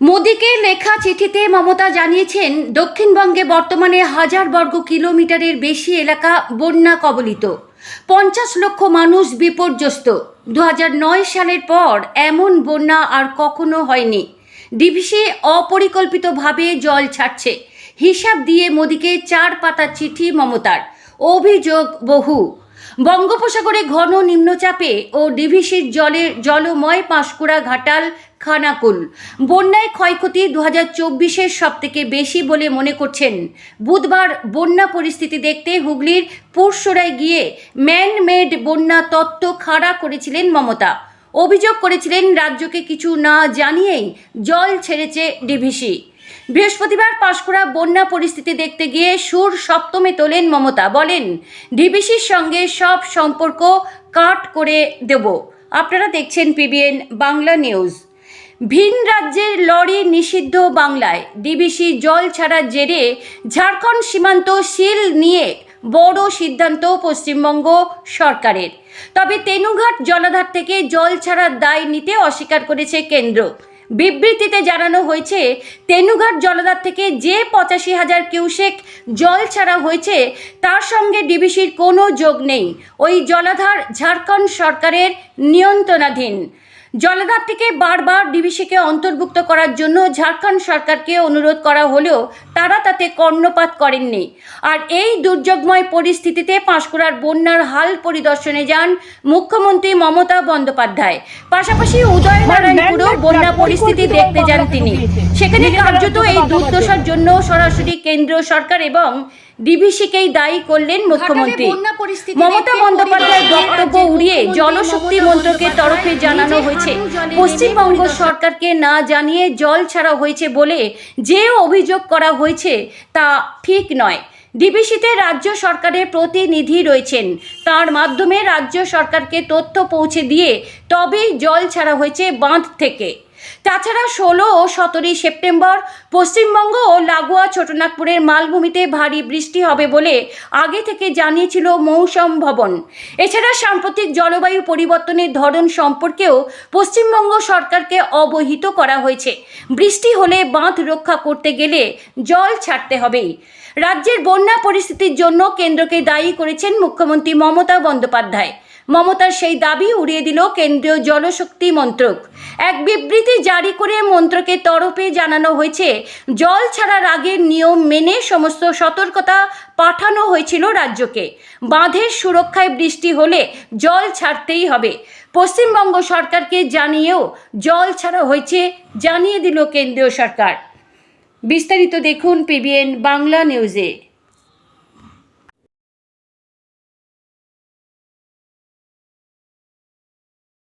মোদীকে লেখা চিঠিতে মমতা জানিয়েছেন, দক্ষিণবঙ্গে বর্তমানে হাজার বর্গ কিলোমিটারের বেশি এলাকা বন্যা কবলিত। পঞ্চাশ লক্ষ মানুষ বিপর্যস্ত। দু সালের পর এমন বন্যা আর কখনো হয়নি। ডিভিসি অপরিকল্পিতভাবে জল ছাড়ছে। হিসাব দিয়ে মোদীকে চার পাতা চিঠি মমতার। অভিযোগ বহু। বঙ্গোপসাগরে ঘন নিম্নচাপে ও ডিভিসির জলে জলময় পাঁশকুড়া ঘাটাল খানাকুল। বন্যায় ক্ষয়ক্ষতি দু হাজার চব্বিশের সবথেকে বেশি বলে মনে করছেন। বুধবার বন্যা পরিস্থিতি দেখতে হুগলির পুরসরায় গিয়ে ম্যান মেড বন্যা তত্ত্ব খাড়া করেছিলেন মমতা। অভিযোগ করেছিলেন রাজ্যকে কিছু না জানিয়েই জল ছেড়েছে ডিভিসি। বৃহস্পতিবার পাঁশকুড়া বন্যা পরিস্থিতি দেখতে গিয়ে সুর সপ্তমে তোলেন মমতা। বলেন ডিবিসির সঙ্গে সব সম্পর্ক কাট করে দেব। আপনারা দেখছেন পিবিএন বাংলা নিউজ। ভিন রাজ্যের লরি নিষিদ্ধ বাংলায়। ডিবিসি জল ছাড়ার জেরে ঝাড়খণ্ড সীমান্ত সিল নিয়ে বড় সিদ্ধান্ত পশ্চিমবঙ্গ সরকারের। তবে তেনুঘাট জলাধার থেকে জল ছাড়ার দায় নিতে অস্বীকার করেছে কেন্দ্র। বিবৃতিতে জানানো হয়েছে, তেনুঘাট জলাধার থেকে যে পঁচাশি হাজার কিউসেক জল ছাড়া হয়েছে, তার সঙ্গে ডিবিসির কোনো যোগ নেই। ওই জলাধার ঝাড়খণ্ড সরকারের নিয়ন্ত্রণাধীন। জলাধার থেকে বারবার ডিবিসিকে অন্তর্ভুক্ত করার জন্য ঝাড়খণ্ড সরকারকে অনুরোধ করা হলেও তারা তাতে কর্ণপাত করেননি আর এই দুর্যোগময় পরিস্থিতিতে পাঁশকুড়ার বন্যার হাল পরিদর্শনে যান মুখ্যমন্ত্রী মমতা বন্দ্যোপাধ্যায় পাশাপাশি উদয়নারায়ণপুরও বন্যা পরিস্থিতি দেখতে যান তিনি সেখানে কার্যত এই দুর্দশার জন্য সরাসরি কেন্দ্রীয় সরকার এবং ডিভিসিকেই দায়ী করলেন মুখ্যমন্ত্রী। মমতা বন্দ্যোপাধ্যায়ের বক্তব্য উড়িয়ে জলশক্তি মন্ত্রকের তরফে জানানো হয়েছে। পশ্চিমবঙ্গ সরকারকে না জানিয়ে জল ছাড়া হয়েছে বলে যে অভিযোগ করা হয়েছে তা ঠিক নয়। ডিবিসিতে রাজ্য সরকারের প্রতিনিধি রয়েছেন। তার মাধ্যমে রাজ্য সরকারকে তথ্য পৌঁছে দিয়ে তবেই জল ছাড়া হয়েছে বাঁধ থেকে। তাছাড়া ষোলো ও সতেরোই সেপ্টেম্বর পশ্চিমবঙ্গ ও লাগোয়া ছোটনাগপুরের মালভূমিতে ভারী বৃষ্টি হবে বলে আগে থেকে জানিয়েছিল মৌসম ভবন। এছাড়া সাম্প্রতিক জলবায়ু পরিবর্তনের ধরন সম্পর্কেও পশ্চিমবঙ্গ সরকারকে অবহিত করা হয়েছে। বৃষ্টি হলে বাঁধ রক্ষা করতে গেলে জল ছাড়তে হবেই রাজ্যের বন্যা পরিস্থিতির জন্য কেন্দ্রকে দায়ী করেছেন মুখ্যমন্ত্রী মমতা বন্দ্যোপাধ্যায়। মমতার সেই দাবি উড়িয়ে দিল কেন্দ্রীয় জলশক্তি মন্ত্রক। এক বিবৃতি জারি করে মন্ত্রকের তরফে জানানো হয়েছে, জল ছাড়ার আগের নিয়ম মেনে সমস্ত সতর্কতা পাঠানো হয়েছিল রাজ্যকে। বাঁধের সুরক্ষায় বৃষ্টি হলে জল ছাড়তেই হবে। পশ্চিমবঙ্গ সরকারকে জানিয়েও জল ছাড়া হয়েছে জানিয়ে দিল কেন্দ্রীয় সরকার। বিস্তারিত দেখুন পিবিএন বাংলা নিউজে